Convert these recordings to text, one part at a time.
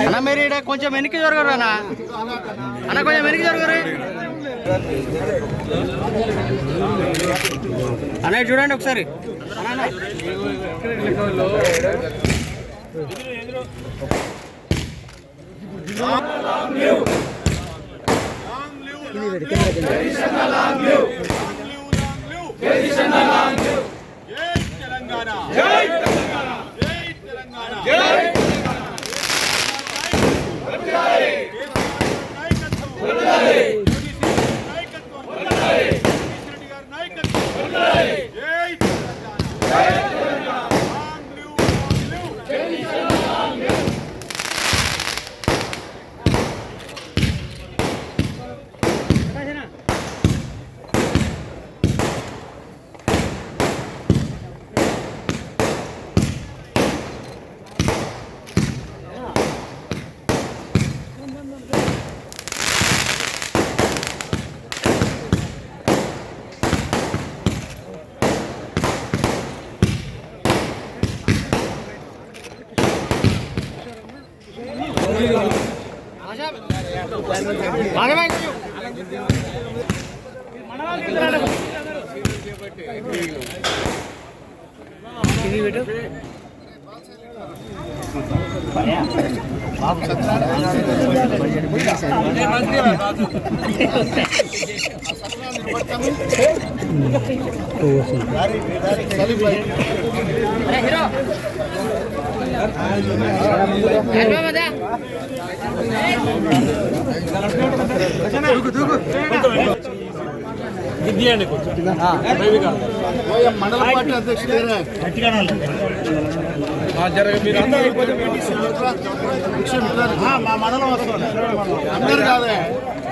అన్న మీరు కొంచెం వెనక్కి జరగరు అన్న. అన్న కొంచెం వెనక్కి జరగరు. అన్న చూడండి ఒకసారి. తెలంగాణ జై తెలంగాణ. జై తెలంగాణ तो మదా మండల పార్టీ అధ్యక్షులు మా మండలం వస్తుంది అందరు కాదే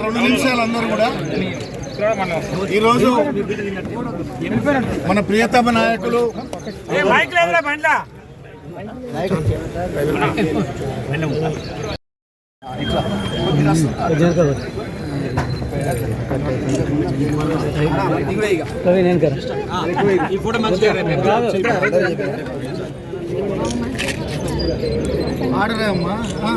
రెండు నిమిషాలు అందరూ కూడా. ఈరోజు మన ప్రియతమ నాయకులు ఆడరే అమ్మా ఆ.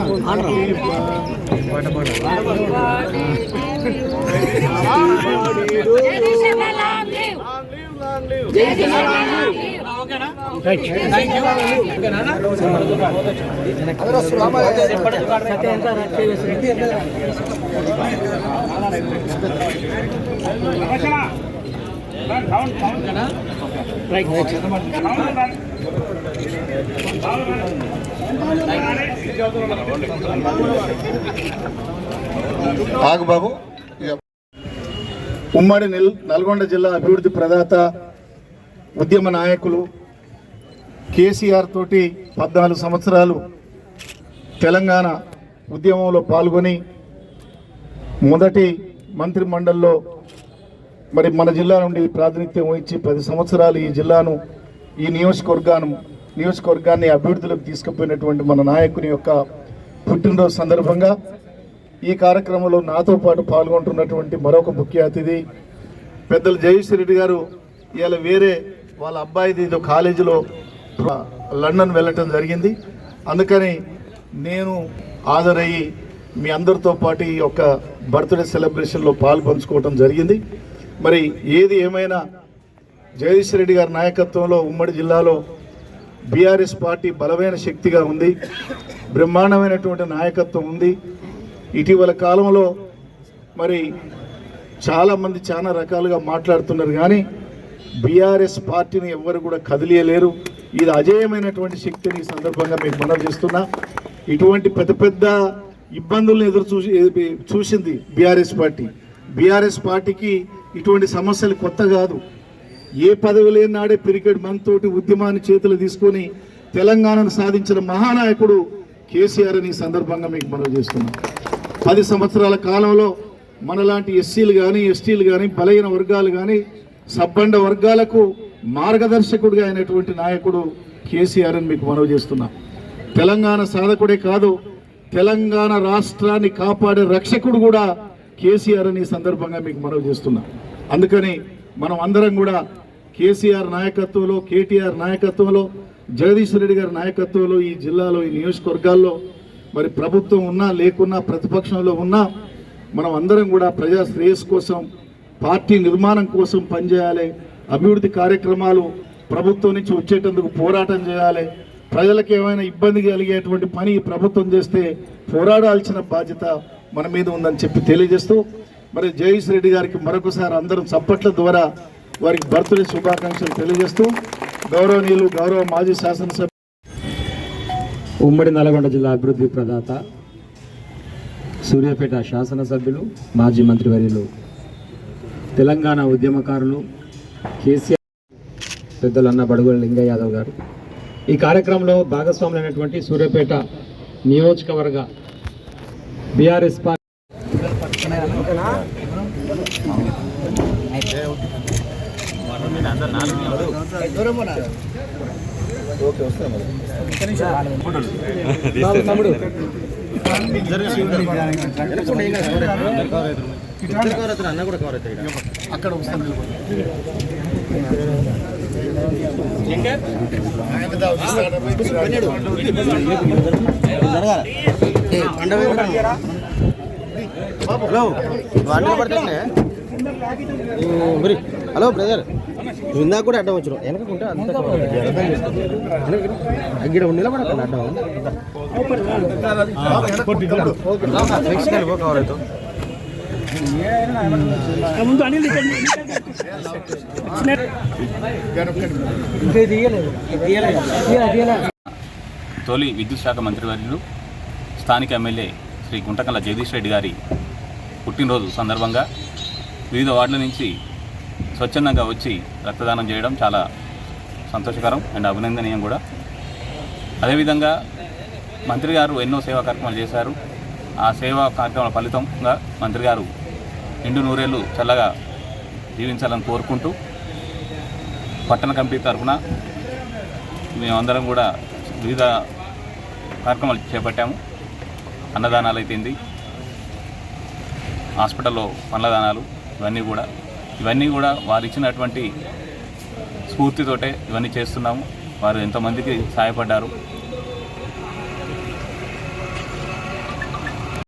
ఆగు బాబు. ఉమ్మడి నెల్ నల్గొండ జిల్లా అభివృద్ధి ప్రదాత ఉద్యమ నాయకులు కేసీఆర్ తోటి పద్నాలుగు సంవత్సరాలు తెలంగాణ ఉద్యమంలో పాల్గొని మొదటి మంత్రి మండలిలో మరి మన జిల్లా నుండి ప్రాతినిధ్యం వహించి పది సంవత్సరాలు ఈ జిల్లాను ఈ నియోజకవర్గాను నియోజకవర్గాన్ని అభివృద్ధిలోకి తీసుకుపోయినటువంటి మన నాయకుని యొక్క పుట్టినరోజు సందర్భంగా ఈ కార్యక్రమంలో నాతో పాటు పాల్గొంటున్నటువంటి మరొక ముఖ్య అతిథి పెద్దలు జయేశ్వర రెడ్డి గారు ఇవాళ వేరే వాళ్ళ అబ్బాయిది ఏదో కాలేజీలో లండన్ వెళ్ళటం జరిగింది. అందుకని నేను హాజరయ్యి మీ అందరితో పాటు ఈ యొక్క బర్త్డే సెలబ్రేషన్లో పాల్పంచుకోవటం జరిగింది. మరి ఏది ఏమైనా జగదీష్ రెడ్డి గారి నాయకత్వంలో ఉమ్మడి జిల్లాలో బీఆర్ఎస్ పార్టీ బలమైన శక్తిగా ఉంది బ్రహ్మాండమైనటువంటి నాయకత్వం ఉంది. ఇటీవల కాలంలో మరి చాలామంది చాలా రకాలుగా మాట్లాడుతున్నారు. కానీ బీఆర్ఎస్ పార్టీని ఎవ్వరు కూడా కదిలియలేరు. ఇది అజేయమైనటువంటి శక్తిని ఈ సందర్భంగా మీకు మనవి చేస్తున్నా. ఇటువంటి పెద్ద పెద్ద ఇబ్బందులను ఎదురు చూసి చూసింది బీఆర్ఎస్ పార్టీ. బీఆర్ఎస్ పార్టీకి ఇటువంటి సమస్యలు కొత్త కాదు. ఏ పదవి లేని నాడే పిరికెడ్ మనతోటి ఉద్యమాన్ని చేతులు తీసుకొని తెలంగాణను సాధించిన మహానాయకుడు కేసీఆర్ అని సందర్భంగా మీకు మనం చేస్తున్నాం. పది సంవత్సరాల కాలంలో మనలాంటి ఎస్సీలు కానీ ఎస్టీలు కానీ బలహీన వర్గాలు కానీ సబ్బండ వర్గాలకు మార్గదర్శకుడిగా అయినటువంటి నాయకుడు కేసీఆర్ అని మీకు మనవి చేస్తున్నా. తెలంగాణ సాధకుడే కాదు తెలంగాణ రాష్ట్రాన్ని కాపాడే రక్షకుడు కూడా కేసీఆర్ అని ఈ సందర్భంగా మీకు మనవి చేస్తున్నా. అందుకని మనం అందరం కూడా కేసీఆర్ నాయకత్వంలో కేటీఆర్ నాయకత్వంలో జగదీశ్వర రెడ్డి గారి నాయకత్వంలో ఈ జిల్లాలో ఈ నియోజకవర్గాల్లో మరి ప్రభుత్వం ఉన్నా లేకున్నా ప్రతిపక్షంలో ఉన్నా మనం అందరం కూడా ప్రజా శ్రేయస్ కోసం పార్టీ నిర్మాణం కోసం పనిచేయాలి. అభివృద్ధి కార్యక్రమాలు ప్రభుత్వం నుంచి వచ్చేటందుకు పోరాటం చేయాలి. ప్రజలకు ఏమైనా ఇబ్బంది కలిగేటువంటి పని ప్రభుత్వం చేస్తే పోరాడాల్సిన బాధ్యత మన మీద ఉందని చెప్పి తెలియజేస్తూ మరి జయేష్ రెడ్డి గారికి మరొకసారి అందరం చప్పట్ల ద్వారా వారికి బర్త్డే శుభాకాంక్షలు తెలియజేస్తూ గౌరవనీయులు గౌరవ మాజీ శాసనసభ ఉమ్మడి నల్గొండ జిల్లా అభివృద్ధి ప్రదాత సూర్యాపేట శాసనసభ్యులు మాజీ మంత్రివర్యులు తెలంగాణ ఉద్యమకారులు కేసీఆర్ పెద్దలు అన్న బడుగుల లింగయ్య యాదవ్ గారు. ఈ కార్యక్రమంలో భాగస్వాములైనటువంటి సూర్యాపేట నియోజకవర్గ బీఆర్ఎస్ పార్టీ అక్కడ హలో వాటర్ పడుతుండే మరి హలో బ్రదర్ ఇందాక కూడా అడ్డం వచ్చిన వెనకకుంటే అంత అక్కడ నిలబడకండి అడ్డం ఓకే వెళ్ళిపో కవర్ అవుతావు తొలి విద్యుత్ శాఖ మంత్రివర్యులు స్థానిక ఎమ్మెల్యే శ్రీ గుంటకల్ల జగదీష్ రెడ్డి గారి పుట్టినరోజు సందర్భంగా వివిధ వార్డుల నుంచి స్వచ్ఛందంగా వచ్చి రక్తదానం చేయడం చాలా సంతోషకరం అండ్ అభినందనీయం కూడా. అదేవిధంగా మంత్రి గారు ఎన్నో సేవా కార్యక్రమాలు చేశారు. ఆ సేవా కార్యక్రమాల ఫలితంగా మంత్రి గారు నిండు నూరేళ్ళు చల్లగా జీవించాలని కోరుకుంటూ పట్టణ కమిటీ తరఫున మేమందరం కూడా వివిధ కార్యక్రమాలు చేపట్టాము. అన్నదానాలు అయితేంది హాస్పిటల్లో పండ్ల దానాలు ఇవన్నీ కూడా. ఇవన్నీ కూడా వారు ఇచ్చినటువంటి స్ఫూర్తితోటే ఇవన్నీ చేస్తున్నాము. వారు ఎంతోమందికి సహాయపడ్డారు.